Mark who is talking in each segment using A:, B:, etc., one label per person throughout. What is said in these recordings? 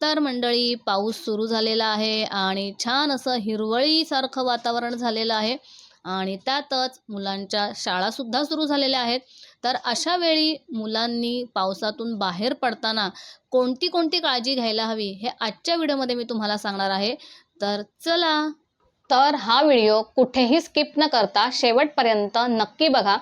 A: तर मंडळी पाऊस सुरू झालेला आहे आणि छान असं हिरवळीसारखं वातावरण झालेलं आहे. आणि त्यातच मुलांच्या शाळासुद्धा सुरू झालेल्या आहेत. तर अशा वेळी मुलांनी पावसातून बाहेर पडताना कोणती कोणती काळजी घ्यायला हवी हे आजच्या व्हिडिओमध्ये मी तुम्हाला सांगणार आहे. तर चला. तर हा व्हिडिओ कुठेही स्किप न करता शेवटपर्यंत नक्की बघा.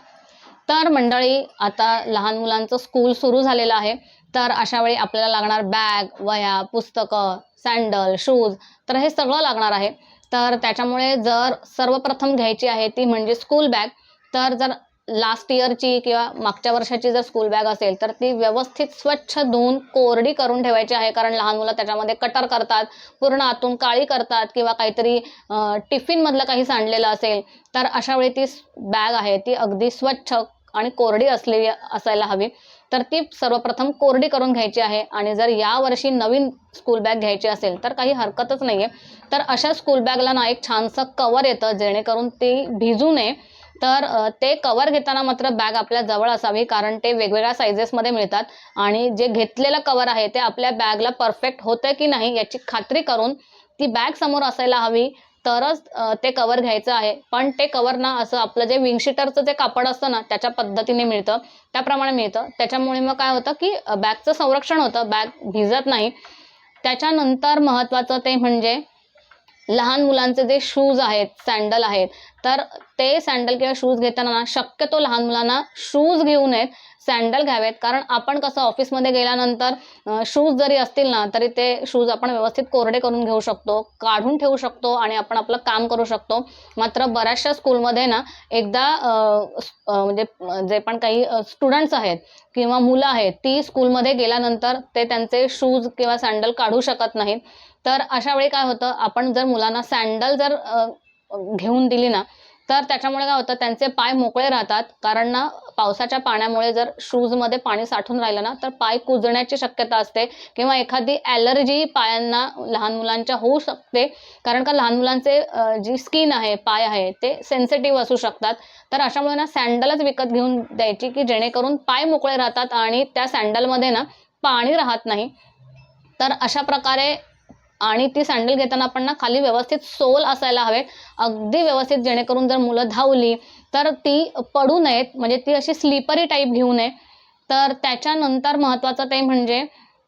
A: तर मंडळी आता लहान मुलांचं स्कूल सुरू झालेलं आहे. तर अशा वेळी आपल्याला लागणार बॅग वह्या पुस्तकं सँडल शूज तर हे सगळं लागणार आहे. तर त्याच्यामुळे जर सर्वप्रथम घ्यायची आहे ती म्हणजे स्कूल बॅग तर जर लास्ट इयरची किंवा मागच्या वर्षाची जर स्कूल बॅग असेल तर ती व्यवस्थित स्वच्छ धुवून कोरडी करून ठेवायची आहे. कारण लहान मुलं त्याच्यामध्ये कटर करतात पूर्ण आतून काळी करतात किंवा काहीतरी टिफिनमधलं काही सांडलेलं असेल तर अशा वेळी ती बॅग आहे ती अगदी स्वच्छ आणि कोरडी असलेली असायला हवी. तर ती सर्वप्रथम कोरडी करून घ्यायची आहे. आणि जर यावर्षी नवीन स्कूल बॅग घ्यायची असेल तर काही हरकतच नाही आहे तर अशा स्कूल बॅगला ना एक छानसं कवर येतं जेणेकरून ती भिजू नये. तर ते कवर घेताना मात्र बॅग आपल्या जवळ असावी कारण ते वेगवेगळ्या सायझेसमध्ये मिळतात. आणि जे घेतलेलं कवर आहे ते आपल्या बॅगला परफेक्ट होतं की नाही याची खात्री करून ती बॅग समोर असायला हवी. तरच ते कवर घ्यायचं आहे. पण ते कवर ना असं आपलं जे विंगशीटरचं जे कापड असतं ना त्याच्या पद्धतीने मिळतं. त्याप्रमाणे मिळतं. त्याच्यामुळे मग काय होतं की बॅगचं संरक्षण होतं. बॅग भिजत नाही. त्याच्यानंतर महत्त्वाचं ते म्हणजे लहान मुलांचे जे शूज आहेत सँडल आहेत तर ते सँडल किंवा शूज घेताना शक्यतो लहान मुलांना शूज घेऊ नयेत. सँडल घ्यावेत. कारण आपण कसं ऑफिसमध्ये गेल्यानंतर शूज जरी असतील ना तरी ते शूज आपण व्यवस्थित कोरडे करून घेऊ शकतो काढून ठेवू शकतो आणि आपण आपलं काम करू शकतो. मात्र बऱ्याचशा स्कूलमध्ये ना एकदा म्हणजे जे पण काही स्टुडंट्स आहेत किंवा मुलं आहेत ती स्कूलमध्ये गेल्यानंतर ते त्यांचे शूज किंवा सँडल काढू शकत नाहीत. तर अशा वेळी काय होतं आपण जर मुलांना सँडल जर घेऊन दिली ना तर त्याच्यामुळे काय होतं त्यांचे पाय मोकळे राहतात. कारण ना पावसाच्या पाण्यामुळे जर शूजमध्ये पाणी साठून राहिलं ना तर पाय कुजण्याची शक्यता असते. किंवा एखादी ॲलर्जी पायांना लहान मुलांच्या होऊ शकते. कारण का लहान मुलांचे जी स्किन आहे पाय आहे ते सेन्सिटिव्ह असू शकतात. तर अशामुळे ना सँडलच विकत घेऊन द्यायची की जेणेकरून पाय मोकळे राहतात आणि त्या सँडलमध्ये ना पाणी राहत नाही. तर अशा प्रकारे आणि ती सँडल घेताना आपण ना खाली व्यवस्थित सोल असायला हवेत अगदी व्यवस्थित जेणेकरून जर मुलं धावली तर ती पडू नयेत. म्हणजे ती अशी स्लिपरी टाईप घेऊ नये. तर त्याच्यानंतर महत्त्वाचं ते म्हणजे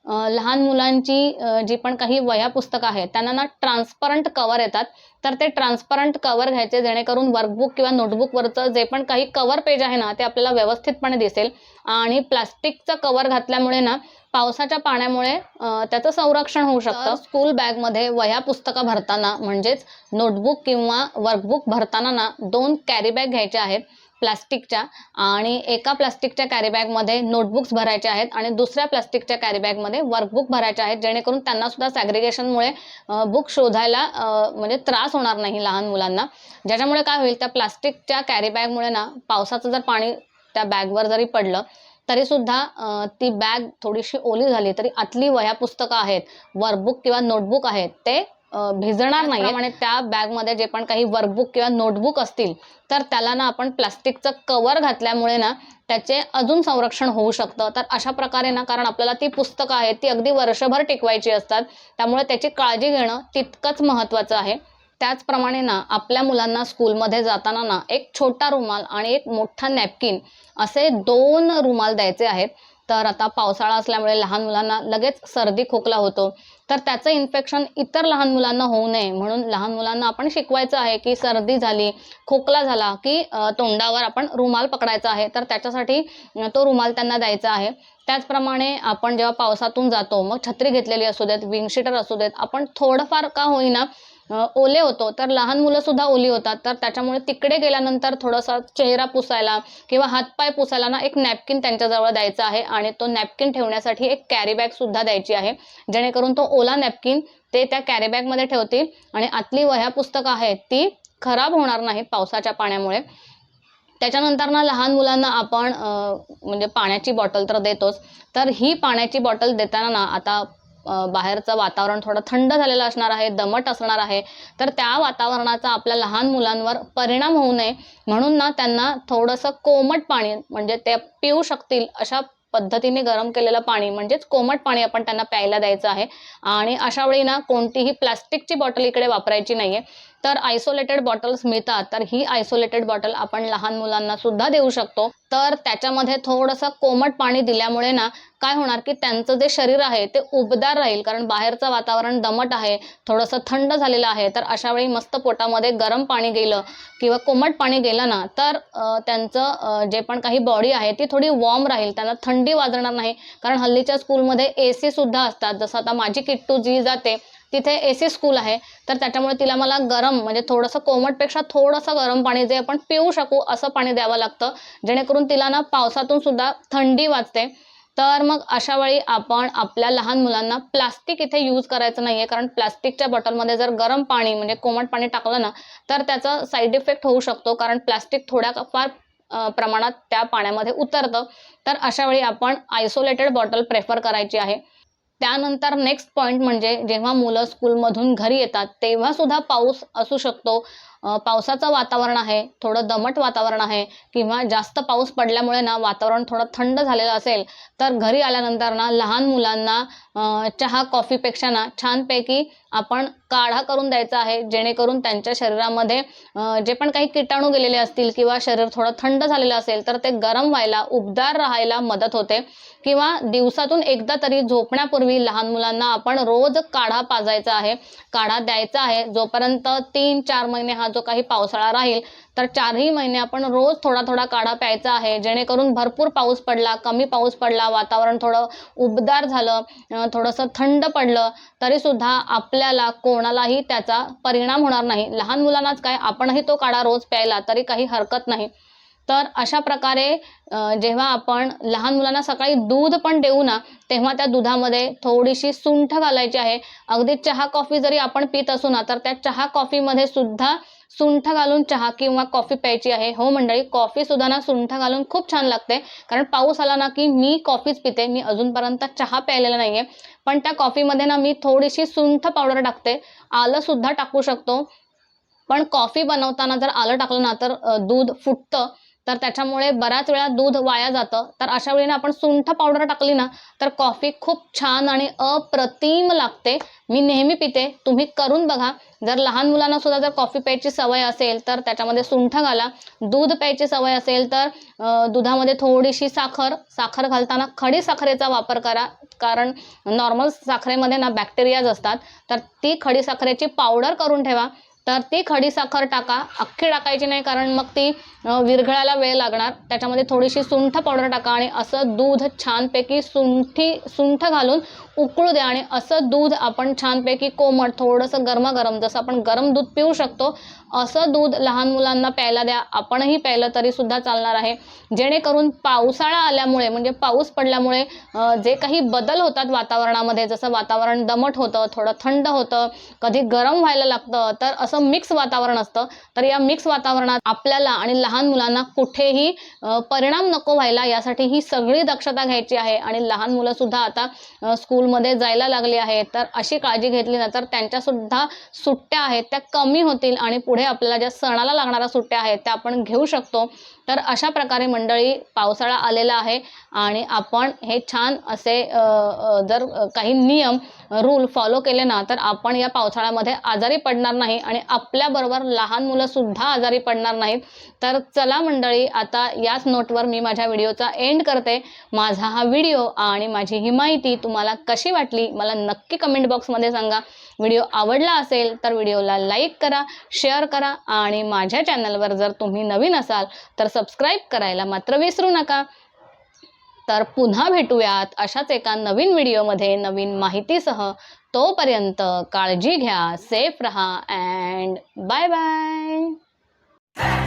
A: लहान मुलांची जी पण काही वह्या पुस्तकं आहेत त्यांना ना ट्रान्सपरंट कवर येतात. तर ते ट्रान्सपरंट कवर घ्यायचे जेणेकरून वर्कबुक किंवा नोटबुकवरचं जे पण काही कवर पेज आहे ना ते आपल्याला व्यवस्थितपणे दिसेल. आणि प्लास्टिकचं कवर घातल्यामुळे ना पावसाच्या पाण्यामुळे त्याचं संरक्षण होऊ शकतं. स्कूल बॅगमध्ये वह्या पुस्तकं भरताना म्हणजेच नोटबुक किंवा वर्कबुक भरताना ना दोन कॅरी बॅग घ्यायच्या आहेत. प्लास्टिकच्या आणि एका प्लास्टिकच्या कॅरीबॅगमध्ये नोटबुक्स भरायचे आहेत आणि दुसऱ्या प्लास्टिकच्या कॅरीबॅगमध्ये वर्कबुक भरायचे आहेत जेणेकरून त्यांना सुद्धा सॅग्रिगेशनमुळे बुक शोधायला म्हणजे त्रास होणार नाही लहान मुलांना. ज्याच्यामुळे काय होईल त्या प्लास्टिकच्या कॅरीबॅगमुळे ना पावसाचं जर पाणी त्या बॅगवर जरी पडलं तरी सुद्धा ती बॅग थोडीशी ओली झाली तरी आतली वह्या पुस्तकं आहेत वर्कबुक किंवा नोटबुक आहेत ते भिजणार नाही आणि त्या बॅगमध्ये जे पण काही वर्कबुक किंवा नोटबुक असतील तर त्याला ना आपण प्लास्टिकचं कवर घातल्यामुळे ना त्याचे अजून संरक्षण होऊ शकतं. तर अशा प्रकारे ना कारण आपल्याला ती पुस्तकं आहेत ती अगदी वर्षभर टिकवायची असतात त्यामुळे त्याची काळजी घेणं तितकंच महत्त्वाचं आहे. त्याचप्रमाणे ना आपल्या मुलांना स्कूलमध्ये जाताना ना एक छोटा रुमाल आणि एक मोठा नॅपकिन असे दोन रुमाल द्यायचे आहेत. तर आता पावसाळा असल्यामुळे लहान मुलांना लगेच सर्दी खोकला होतो. तर त्याचं इन्फेक्शन इतर लहान मुलांना होऊ नये. म्हणून लहान मुलांना आपण शिकवायचं आहे की सर्दी झाली खोकला झाला की तोंडावर आपण रुमाल पकडायचा आहे. तर त्याच्यासाठी तो रुमाल त्यांना द्यायचा आहे. त्याचप्रमाणे आपण जेव्हा पावसातून जातो मग छत्री घेतलेली असू देत विंगशीटर असू देत आपण थोडंफार का होईना ओले होतो. तर लहान मुलं सुद्धा ओली होतात. तर त्याच्यामुळे तिकडे गेल्यानंतर थोडासा चेहरा पुसायला किंवा हातपाय पुसायला ना एक नॅपकिन त्यांच्याजवळ द्यायचा आहे आणि तो नॅपकिन ठेवण्यासाठी एक कॅरी बॅग सुद्धा द्यायची आहे. जेणेकरून तो ओला नॅपकिन ते त्या कॅरी बॅगमध्ये ठेवतील आणि आतली वह्या पुस्तकं आहेत ती खराब होणार नाहीत पावसाच्या पाण्यामुळे. त्याच्यानंतर ना लहान मुलांना आपण म्हणजे पाण्याची बॉटल तर देतोच. तर ही पाण्याची बॉटल देताना ना आता बाहेरचं वातावरण थोडं थंड झालेलं असणार आहे दमट असणार आहे तर त्या वातावरणाचा आपल्या लहान मुलांवर परिणाम होऊ नये. म्हणून ना त्यांना थोडंसं कोमट पाणी म्हणजे ते पिऊ शकतील अशा पद्धतीने गरम केलेलं पाणी म्हणजेच कोमट पाणी आपण त्यांना प्यायला द्यायचं आहे. आणि अशा वेळी ना कोणतीही प्लास्टिकची बॉटल इकडे वापरायची नाहीये. तर आयसोलेटेड बॉटल्स मिळतात. तर ही आयसोलेटेड बॉटल आपण लहान मुलांना सुद्धा देऊ शकतो. तर त्याच्यामध्ये थोडंसं कोमट पाणी दिल्यामुळे ना काय होणार की त्यांचं जे शरीर आहे ते उबदार राहील. कारण बाहेरचं वातावरण दमट आहे थोडंसं थंड झालेलं आहे. तर अशा वेळी मस्त पोटामध्ये गरम पाणी गेलं किंवा कोमट पाणी गेलं ना तर त्यांचं जे पण काही बॉडी आहे ती थोडी वॉर्म राहील. त्यांना थंडी वाजणार नाही. कारण हल्लीच्या स्कूलमध्ये ए सी सुद्धा असतात. जसं आता माझी किट्टू जी जाते तिथे ए सी स्कूल आहे. तर त्याच्यामुळे तिला मला गरम म्हणजे थोडंसं कोमटपेक्षा थोडंसं गरम पाणी जे आपण पिऊ शकू असं पाणी द्यावं लागतं. जेणेकरून तिला ना पावसातून सुद्धा थंडी वाजते. तर मग अशा वेळी आपण आपल्या लहान मुलांना प्लास्टिक इथे यूज करायचं नाही आहे कारण प्लास्टिकच्या बॉटलमध्ये जर गरम पाणी म्हणजे कोमट पाणी टाकलं ना तर त्याचा साईड इफेक्ट होऊ शकतो. कारण प्लास्टिक थोड्या फार प्रमाणात त्या पाण्यामध्ये उतरतं. तर अशा वेळी आपण आयसोलेटेड बॉटल प्रेफर करायची आहे. त्यानंतर नेक्स्ट पॉईंट म्हणजे जेव्हा मुलं स्कूलमधून घरी येतात तेव्हा सुद्धा पाऊस असू शकतो. पावसाचं वातावरण आहे थोडं दमट वातावरण आहे किंवा जास्त पाऊस पडल्यामुळे ना वातावरण थोडं थंड झालेलं असेल तर घरी आल्यानंतर ना लहान मुलांना चहा कॉफीपेक्षा ना छानपैकी आपण काढा करून द्यायचा आहे जेणेकरून त्यांच्या शरीरामध्ये जे पण काही किटाणू गेलेले असतील किंवा शरीर थोडं थंड झालेलं असेल तर ते गरम व्हायला उबदार राहायला मदत होते. किंवा दिवसातून एकदा तरी झोपण्यापूर्वी लहान मुलांना आपण रोज काढा पाजायचा आहे काढा द्यायचा आहे जोपर्यंत तीन चार महिने हा जो काही पावसाळा राहील तर चारही महिने आपण रोज थोडा थोडा काढा प्यायचा आहे. जेणेकरून भरपूर पाऊस पडला कमी पाऊस पडला वातावरण थोडं उबदार झालं थोडंसं थंड पडलं तरी सुद्धा आपल्याला कोणालाही त्याचा परिणाम होणार नाही. लहान मुलांनाच काय आपणही तो काढा रोज प्यायला तरी काही हरकत नाही. तर अशा प्रकारे जेव्हा आपण लहान मुलांना सकाळी दूध पण देऊ ना तेव्हा त्या दुधामध्ये थोडीशी सुंठ घालायची आहे. अगदी चहा कॉफी जरी आपण पित असू ना तर त्या चहा कॉफीमध्ये सुद्धा सुंठ घालून चहा किंवा कॉफी प्यायची आहे. हो मंडळी कॉफी सुद्धा ना सुंठ घालून खूप छान लागते. कारण पाऊस आला ना की मी कॉफीच पिते. मी अजूनपर्यंत चहा प्यायलेला नाहीये. पण त्या कॉफीमध्ये ना मी थोडीशी सुंठ पावडर टाकते. आलं सुद्धा टाकू शकतो. पण कॉफी बनवताना जर आलं टाकलं ना तर दूध फुटतं. तर त्याच्यामुळे बऱ्याच वेळा दूध वाया जातं. तर अशा वेळी आपण सुंठ पावडर टाकली ना तर कॉफी खूप छान आणि अप्रतिम लागते. मी नेहमी पिते तुम्ही करून बघा. जर लहान मुलांना सुद्धा जर कॉफी प्यायची सवय असेल तर त्याच्यामध्ये सुंठ घाला. दूध प्यायची सवय असेल तर दुधामध्ये थोडीशी साखर. साखर घालताना खडी साखरेचा वापर करा. कारण नॉर्मल साखरेमध्ये ना बॅक्टेरियाज असतात. तर ती खडी साखरेची पावडर करून ठेवा. तर ती खडी साखर टाका. अख्खी टाकायची नाही कारण मग ती विरघळायला वेळ लागणार. त्याच्यामध्ये थोडीशी सुंठ पावडर टाका आणि असं दूध छानपैकी सुंठी सुंठ घालून उकळू द्या आणि असं दूध आपण छानपैकी कोमट थोडंसं गरमागरम जसं आपण गरम दूध पिऊ शकतो असं दूध लहान मुलांना प्यायला द्या. आपणही प्यायलं तरी सुद्धा चालणार आहे. जेणेकरून पावसाळा आल्यामुळे म्हणजे पाऊस पडल्यामुळे जे काही बदल होतात वातावरणामध्ये जसं वातावरण दमट होतं थोडं थंड होतं कधी गरम व्हायला लागतं तर असं मिक्स वातावरण असतं. तर या मिक्स वातावरणात आपल्याला आणि लहान मुलांना कुठेही परिणाम नको व्हायला यासाठी ही सगळी दक्षता घ्यायची आहे. आणि लहान मुलं सुद्धा आता स्कूलमध्ये जायला लागली आहेत. तर अशी काळजी घेतली ना तर त्यांच्या सुद्धा सुट्ट्या आहेत त्या कमी होतील आणि पुढे पुढे आपल्याला ज्या सणाला लागणाऱ्या सुट्ट्या आहेत त्या आपण घेऊ शकतो. तर अशा प्रकारे मंडळी पावसाळा आलेला आहे आणि आपण हे छान असे जर काही नियम रूल फॉलो केले ना तर आपण या पावसाळ्यामध्ये आजारी पडणार नाही आणि आपल्याबरोबर लहान मुलंसुद्धा आजारी पडणार नाहीत. तर चला मंडळी आता याच नोटवर मी माझ्या व्हिडिओचा एंड करते. माझा हा व्हिडिओ आणि माझी ही माहिती तुम्हाला कशी वाटली मला नक्की कमेंट बॉक्समध्ये सांगा. व्हिडिओ आवडला असेल तर व्हिडिओला लाईक करा शेअर करा आणि माझ्या चॅनलवर जर तुम्ही नवीन असाल तर सबस्क्राईब करायला मात्र विसरू नका. तर पुन्हा भेटूयात अशाच एका नवीन व्हिडिओमध्ये नवीन माहितीसह. तोपर्यंत काळजी घ्या सेफ रहा अँड बाय बाय